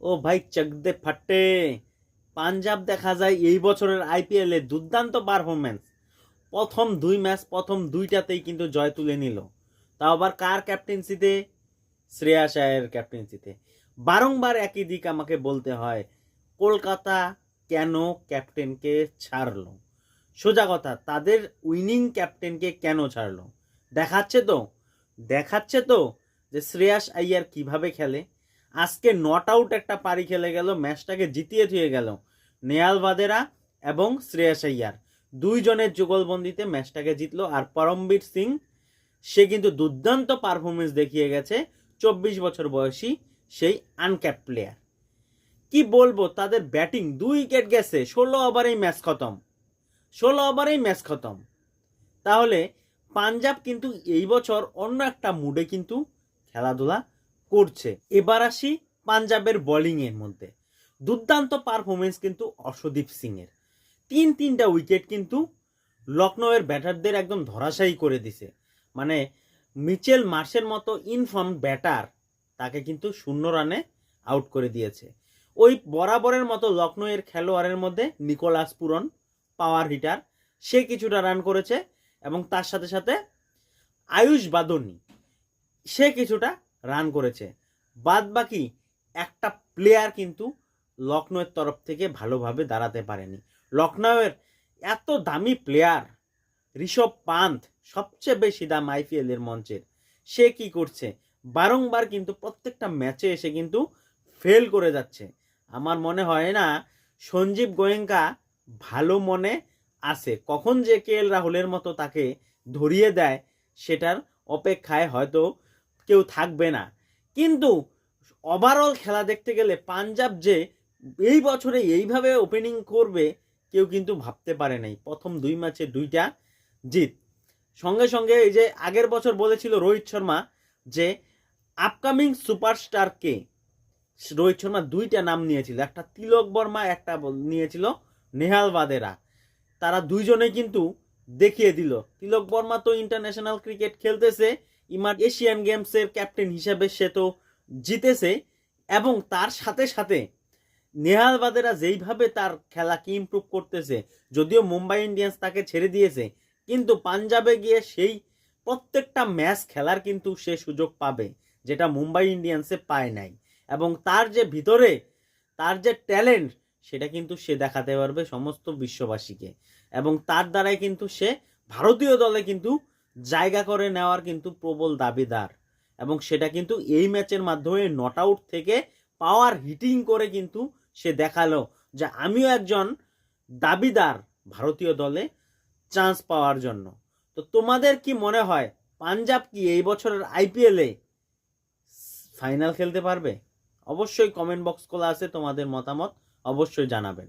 ও ভাই চকদে ফাটে। পাঞ্জাব দেখা যায় এই বছরের আইপিএলে দুর্দান্ত পারফরমেন্স প্রথম দুই ম্যাচ প্রথম দুইটাতেই কিন্তু জয় তুলে নিল। তাও আবার কার ক্যাপ্টেন্সিতে শ্রেয়াস আয়ার ক্যাপ্টেন্সিতে বারংবার একই দিক আমাকে বলতে হয়, কলকাতা কেন ক্যাপ্টেনকে ছাড়লো? সোজা কথা, তাদের উইনিং ক্যাপ্টেনকে কেন ছাড়লো? দেখাচ্ছে তো? দেখাচ্ছে তো যে শ্রেয়াস আইয়ার কীভাবে খেলে? আজকে নট আউট একটা পারি খেলে গেল, ম্যাচটাকে জিতিয়ে থুয়ে গেল নেয়াল বাদেরা এবং শ্রেয়াস আইয়ার। দুইজনের যুগলবন্দিতে ম্যাচটাকে জিতলো আর পরমবীর সিং, সে কিন্তু দুর্দান্ত পারফরমেন্স দেখিয়ে গেছে চব্বিশ বছর বয়সী সেই আনক্যাপ প্লেয়ার। কি বলব, তাদের ব্যাটিং দুই উইকেট গেছে, ষোলো ওভারেই ম্যাচ খতম, ষোলো ওভারেই ম্যাচ খতম। তাহলে পাঞ্জাব কিন্তু এই বছর অন্য একটা মুডে কিন্তু খেলাধুলা করছে। এবার আসি পাঞ্জাবের বোলিং এর মধ্যে। দুর্দান্ত পারফরমেন্স কিন্তু অর্শদীপ সিং এর তিন তিনটা উইকেট কিন্তু লখনৌয়ের ব্যাটারদের একদম ধরাশায়ী করে দিছে। মানে মিচেল মার্শের মতো ইনফর্ম ব্যাটার তাকে কিন্তু শূন্য রানে আউট করে দিয়েছে। ওই বরাবরের মতো লখনৌয়ের খেলোয়াড়ের মধ্যে নিকোলাস পুরন পাওয়ার হিটার সে কিছুটা রান করেছে এবং তার সাথে সাথে আয়ুষ বাদনি, সে কিছুটা রান করেছে। বাদ বাকি একটা প্লেয়ার কিন্তু লখনৌয়ের তরফ থেকে ভালোভাবে দাঁড়াতে পারেনি। লখনৌয়ের এত দামি প্লেয়ার ঋষভ পান্থ সবচেয়ে বেশি দাম আইপিএল এর মঞ্চের, সে কি করছে? বারংবার কিন্তু প্রত্যেকটা ম্যাচে এসে কিন্তু ফেল করে যাচ্ছে। আমার মনে হয় না সঞ্জীব গোয়েঙ্কা ভালো মনে আছে। কখন যে কে এল রাহুলের মতো তাকে ধরিয়ে দেয়, সেটার অপেক্ষায় হয়তো কেউ থাকবে না। কিন্তু ওভারঅল খেলা দেখতে গেলে পাঞ্জাব যে এই বছরে এইভাবে ওপেনিং করবে, কেউ কিন্তু ভাবতে পারে নাই। প্রথম দুই ম্যাচে দুইটা জিত। সঙ্গে সঙ্গে এই যে আগের বছর বলেছিল রোহিত শর্মা যে আপকামিং সুপারস্টার কে? রোহিত শর্মা দুইটা নাম নিয়েছিল। একটা তিলক বর্মা, একটা নিয়েছিল নেহাল বাদেরা। তারা দুইজনে কিন্তু দেখিয়ে দিল। তিলক বর্মা তো ইন্টারন্যাশনাল ক্রিকেট খেলতেছে ইমার এশিয়ান গেমসের ক্যাপ্টেন হিসাবে সে তো জিতেছে এবং তার সাথে সাথে নেহাল বাদেরা যেইভাবে তার খেলাকে ইমপ্রুভ করতেছে, যদিও মুম্বাই ইন্ডিয়ান্স তাকে ছেড়ে দিয়েছে, কিন্তু পাঞ্জাবে গিয়ে সেই প্রত্যেকটা ম্যাচ খেলার কিন্তু সে সুযোগ পাবে, যেটা মুম্বাই ইন্ডিয়ান্সে পায় নাই। এবং তার যে ভিতরে, তার যে ট্যালেন্ট, সেটা কিন্তু সে দেখাতে পারবে সমস্ত বিশ্ববাসীকে। এবং তার দ্বারাই কিন্তু সে ভারতীয় দলে কিন্তু জায়গা করে নেওয়ার কিন্তু প্রবল দাবিদার। এবং সেটা কিন্তু এই ম্যাচের মাধ্যমে নট আউট থেকে পাওয়ার হিটিং করে কিন্তু সে দেখাল যে আমিও একজন দাবিদার ভারতীয় দলে চান্স পাওয়ার জন্য। তো তোমাদের কি মনে হয়, পাঞ্জাব কি এই বছরের আইপিএলে ফাইনাল খেলতে পারবে? অবশ্যই কমেন্ট বক্স খোলা আছে, তোমাদের মতামত অবশ্যই জানাবেন।